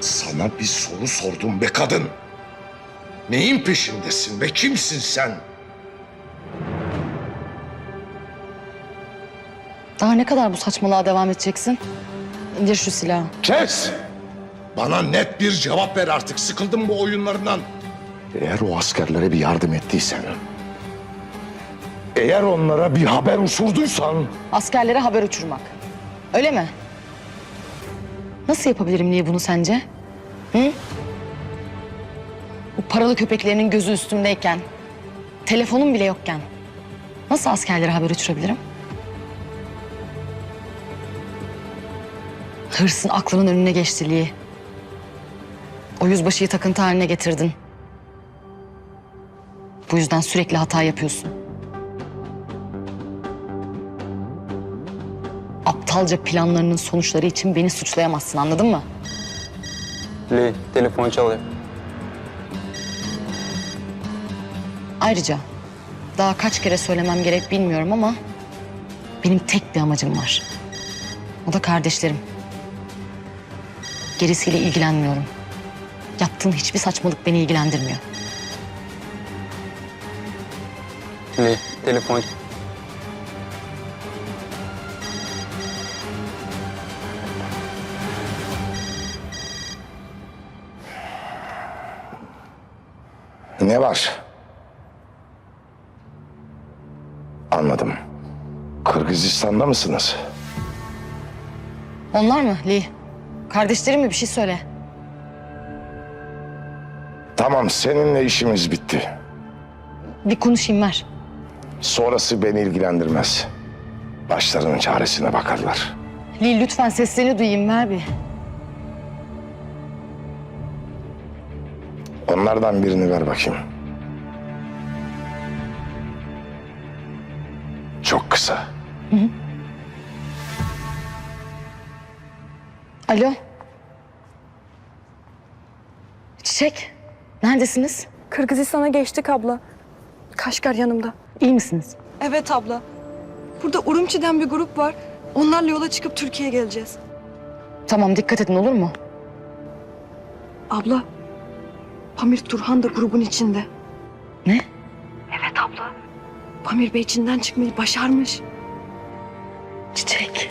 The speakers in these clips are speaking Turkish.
Sana bir soru sordum be kadın. Neyin peşindesin ve kimsin sen? Daha ne kadar bu saçmalığa devam edeceksin? İndir şu silahı. Kes! Bana net bir cevap ver artık. Sıkıldım bu oyunlarından. Eğer o askerlere bir yardım ettiysen... Eğer onlara bir haber uçurduysan... Askerlere haber uçurmak. Öyle mi? Nasıl yapabilirim niye bunu sence? Hı? Bu paralı köpeklerinin gözü üstümdeyken, telefonum bile yokken nasıl askerlere haber uçurabilirim? Hırsın aklının önüne geçti Lee. O yüzbaşıyı takıntı haline getirdin. Bu yüzden sürekli hata yapıyorsun. Aptalca planlarının sonuçları için beni suçlayamazsın anladın mı? Lee, telefon çalıyor. Ayrıca daha kaç kere söylemem gerek bilmiyorum ama benim tek bir amacım var. O da kardeşlerim. Gerisiyle ilgilenmiyorum. Yaptığın hiçbir saçmalık beni ilgilendirmiyor. Lee, telefon Ne var? Anladım. Kırgızistan'da mısınız? Onlar mı Lee? Kardeşlerim mi bir şey söyle. Tamam seninle işimiz bitti. Bir konuşayım ver. Sonrası beni ilgilendirmez. Başlarının çaresine bakarlar. Lee lütfen seslerini duyayım ver bir. Onlardan birini ver bakayım. Çok kısa. Alo. Çiçek. Neredesiniz? Kırgızistan'a geçtik abla. Kaşgar yanımda. İyi misiniz? Evet abla. Burada Urumçi'den bir grup var. Onlarla yola çıkıp Türkiye'ye geleceğiz. Tamam dikkat edin olur mu? Abla, Pamir Turhan da grubun içinde. Ne? Evet abla. Pamir Bey içinden çıkmayı başarmış. Çiçek.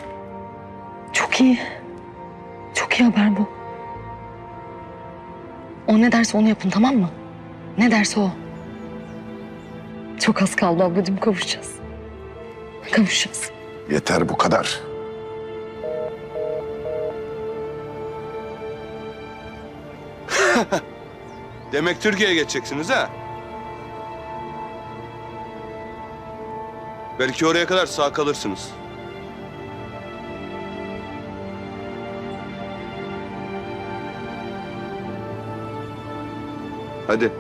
Çok iyi. Çok iyi haber bu. O ne derse onu yapın tamam mı? Ne derse o. Çok az kaldı ablacığım kavuşacağız. Kavuşacağız. Yeter bu kadar. Demek Türkiye'ye geçeceksiniz ha? Belki oraya kadar sağ kalırsınız. Hadi.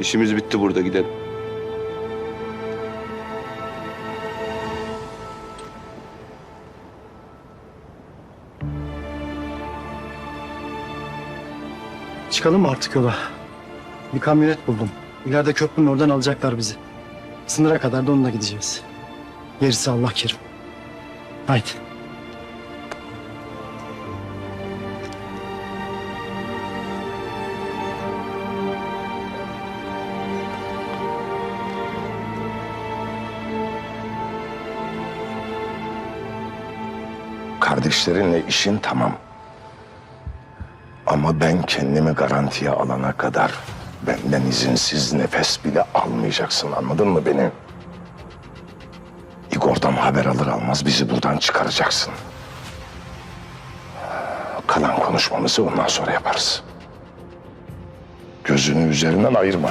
İşimiz bitti burada gidelim. Çıkalım mı artık yola? Bir kamyonet buldum. İleride köprünün oradan alacaklar bizi. Sınıra kadar da onunla gideceğiz. Gerisi Allah kerim. Haydi. Kardeşlerinle işin tamam. Ama ben kendimi garantiye alana kadar benden izinsiz nefes bile almayacaksın anladın mı beni? Igor'dan haber alır almaz bizi buradan çıkaracaksın. Kalan konuşmamızı ondan sonra yaparız. Gözünü üzerinden ayırma.